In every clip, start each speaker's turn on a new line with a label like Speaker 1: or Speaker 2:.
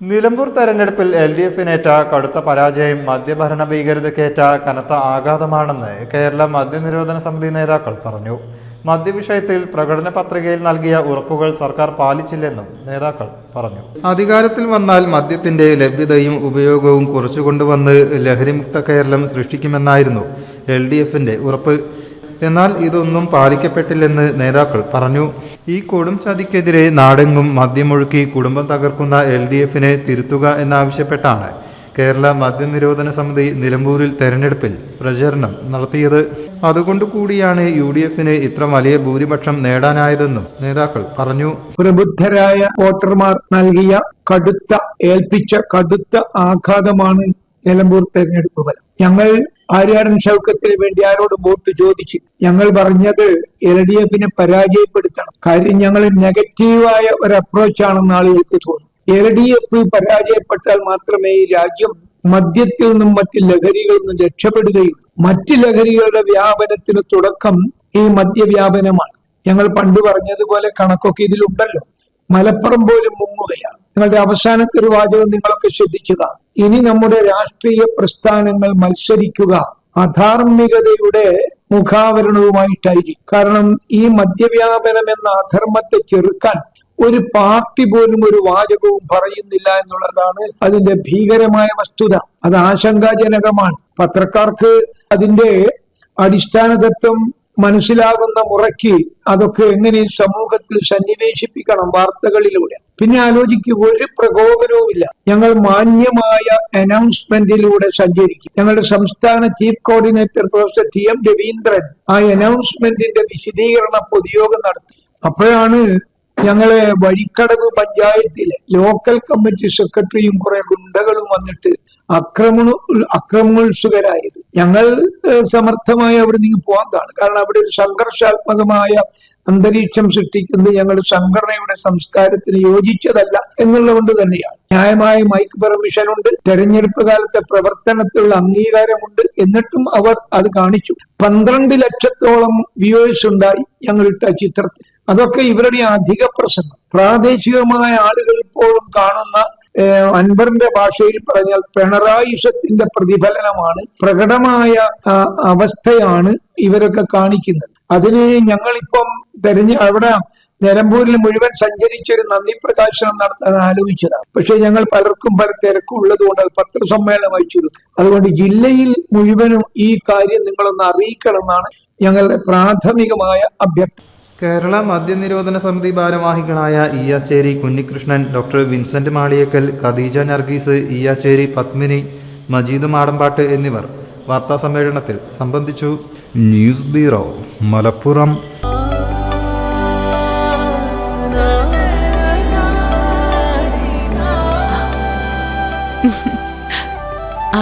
Speaker 1: നിലമ്പൂർ തെരഞ്ഞെടുപ്പിൽ L D എഫിനേറ്റ കടുത്ത പരാജയം മദ്യഭരണ ഭീകരതയ്ക്കേറ്റ കനത്ത ആഘാതമാണെന്ന് കേരള മദ്യനിരോധന സമിതി നേതാക്കൾ പറഞ്ഞു. മദ്യവിഷയത്തിൽ പ്രകടന പത്രികയിൽ നൽകിയ ഉറപ്പുകൾ സർക്കാർ പാലിച്ചില്ലെന്നും നേതാക്കൾ പറഞ്ഞു. അധികാരത്തിൽ വന്നാൽ മദ്യത്തിന്റെ ലഭ്യതയും ഉപയോഗവും കുറച്ചുകൊണ്ടുവന്ന് ലഹരിമുക്ത കേരളം സൃഷ്ടിക്കുമെന്നായിരുന്നു എൽ ഡി എഫിന്റെ ഉറപ്പ്. എന്നാൽ ഇതൊന്നും പാലിക്കപ്പെട്ടില്ലെന്ന് നേതാക്കൾ പറഞ്ഞു. ഈ കൊടും ചതിക്കെതിരെ നാടെങ്ങും മദ്യമൊഴുക്കി കുടുംബം തകർക്കുന്ന എൽ ഡി എഫിനെ തിരുത്തുക എന്നാവശ്യപ്പെട്ടാണ് കേരള മദ്യനിരോധന സമിതി നിലമ്പൂരിൽ തെരഞ്ഞെടുപ്പിൽ പ്രചരണം നടത്തിയത്. അതുകൊണ്ടുകൂടിയാണ് യു ഡി എഫിന് ഇത്ര വലിയ ഭൂരിപക്ഷം നേടാനായതെന്നും നേതാക്കൾ പറഞ്ഞു.
Speaker 2: പ്രബുദ്ധരായ വോട്ടർമാർ നൽകിയ കടുത്ത ഏൽപ്പിച്ച കടുത്ത ആഘാതമാണ് നിലമ്പൂർ തെരഞ്ഞെടുപ്പ് ഫലം. ഞങ്ങൾ ആര്യാടൻ ഷൗക്കത്തിന് വേണ്ടി ആരോടും വോട്ട് ചോദിച്ചു? ഞങ്ങൾ പറഞ്ഞത് എൽ ഡി എഫിനെ പരാജയപ്പെടുത്തണം. കാര്യം ഞങ്ങൾ നെഗറ്റീവായ ഒരു അപ്രോച്ചാണെന്ന് ആളുകൾക്ക് തോന്നും. എൽ ഡി എഫ് പരാജയപ്പെട്ടാൽ മാത്രമേ ഈ രാജ്യം മദ്യത്തിൽ നിന്നും മറ്റ് ലഹരികളിൽ നിന്നും രക്ഷപ്പെടുകയുള്ളൂ. മറ്റ് ലഹരികളുടെ വ്യാപനത്തിന് തുടക്കം ഈ മദ്യവ്യാപനമാണ്. ഞങ്ങൾ പണ്ട് പറഞ്ഞതുപോലെ കണക്കൊക്കെ ഇതിലുണ്ടല്ലോ. മലപ്പുറം പോലും മുങ്ങുകയാണ്. നിങ്ങളുടെ അവസാനത്തെ ഒരു വാചകം നിങ്ങളൊക്കെ ശ്രദ്ധിക്കുക. ഇനി നമ്മുടെ രാഷ്ട്രീയ പ്രസ്ഥാനങ്ങൾ മത്സരിക്കുക അധാർമികതയുടെ മുഖാവരണവുമായിട്ടായിരിക്കും. കാരണം ഈ മദ്യവ്യാപനം എന്ന അധർമ്മത്തെ ചെറുക്കാൻ ഒരു പാർട്ടി പോലും ഒരു വാചകവും പറയുന്നില്ല എന്നുള്ളതാണ് അതിന്റെ ഭീകരമായ വസ്തുത. അത് ആശങ്കാജനകമാണ്. പത്രക്കാർക്ക് അതിന്റെ അടിസ്ഥാന തത്വം മനസ്സിലാകുന്ന മുറയ്ക്ക് അതൊക്കെ എങ്ങനെ സമൂഹത്തിൽ സന്നിവേശിപ്പിക്കണം വാർത്തകളിലൂടെ. പിന്നെ ആലോചിക്കുക ഒരു പ്രകോപനവുമില്ല. ഞങ്ങൾ മാന്യമായ അനൗൺസ്മെന്റിലൂടെ സഞ്ചരിക്കും. ഞങ്ങളുടെ സംസ്ഥാന chief coordinator professor T M Raveendran ആ അനൗൺസ്മെന്റിന്റെ വിശദീകരണ പൊതുയോഗം നടത്തി. അപ്പോഴാണ് ഞങ്ങളെ വഴിക്കടവ് പഞ്ചായത്തിലെ ലോക്കൽ കമ്മിറ്റി സെക്രട്ടറിയും കുറെ ഗുണ്ടകളും വന്നിട്ട് ആക്രമണ അക്രമോത്സുകരായത് ഞങ്ങൾ സമർത്ഥമായി അവിടെ നിന്ന് പോകാൻ കാണും കാരണം അവിടെ ഒരു സംഘർഷാത്മകമായ അന്തരീക്ഷം സൃഷ്ടിക്കുന്നത് ഞങ്ങൾ സംഘടനയുടെ സംസ്കാരത്തിന് യോജിച്ചതല്ല എന്നുള്ളത് തന്നെയാണ്. ന്യായമായ മൈക്ക് പെർമിഷൻ ഉണ്ട് തെരഞ്ഞെടുപ്പ് കാലത്തെ പ്രവർത്തനത്തിലുള്ള അംഗീകാരമുണ്ട്. എന്നിട്ടും അവർ അത് കാണിച്ചു. പന്ത്രണ്ട് ലക്ഷത്തോളം വ്യൂവേഴ്സ് ഉണ്ടായി ഞങ്ങൾ ഇട്ട ചിത്രത്തിൽ. അതൊക്കെ ഇവരുടെ അധിക പ്രസംഗം. പ്രാദേശികമായ ആളുകൾ ഇപ്പോഴും കാണുന്ന അൻവറിന്റെ ഭാഷയിൽ പറഞ്ഞാൽ പിണറായുഷത്തിന്റെ പ്രതിഫലനമാണ് പ്രകടമായ അവസ്ഥയാണ് ഇവരൊക്കെ കാണിക്കുന്നത്. അതിന് ഞങ്ങളിപ്പം തെരഞ്ഞ അവിടെ നിലമ്പൂരിൽ മുഴുവൻ സഞ്ചരിച്ചൊരു നന്ദി പ്രകാശനം നടത്താൻ ആലോചിച്ചതാണ്. പക്ഷെ ഞങ്ങൾ പലർക്കും പല തിരക്കുള്ളത് കൊണ്ട് അത് പത്രസമ്മേളനം ചുരുക്കും അതുകൊണ്ട് ജില്ലയിൽ മുഴുവനും ഈ കാര്യം നിങ്ങളൊന്ന് അറിയിക്കണം എന്നാണ് ഞങ്ങളുടെ പ്രാഥമികമായ അഭ്യർത്ഥന.
Speaker 1: കേരള മദ്യനിരോധന സമിതി ഭാരവാഹികളായ ഇയാച്ചേരി കുഞ്ഞികൃഷ്ണൻ ഡോക്ടർ വിൻസെന്റ് മാളിയക്കൽ ഖദീജ നർഗീസ് ഇയാച്ചേരി പത്മിനി മജീദ് മാടമ്പാട്ട് എന്നിവർ വാർത്താ സമ്മേളനത്തിൽ സംബന്ധിച്ചു. News bureau Malappuram.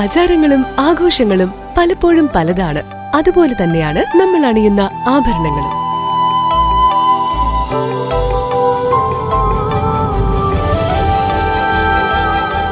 Speaker 3: ആചാരങ്ങളും ആഘോഷങ്ങളും പലപ്പോഴും പലതാണ്. അതുപോലെ തന്നെയാണ് നമ്മൾ അണിയുന്ന ആഭരണങ്ങളും.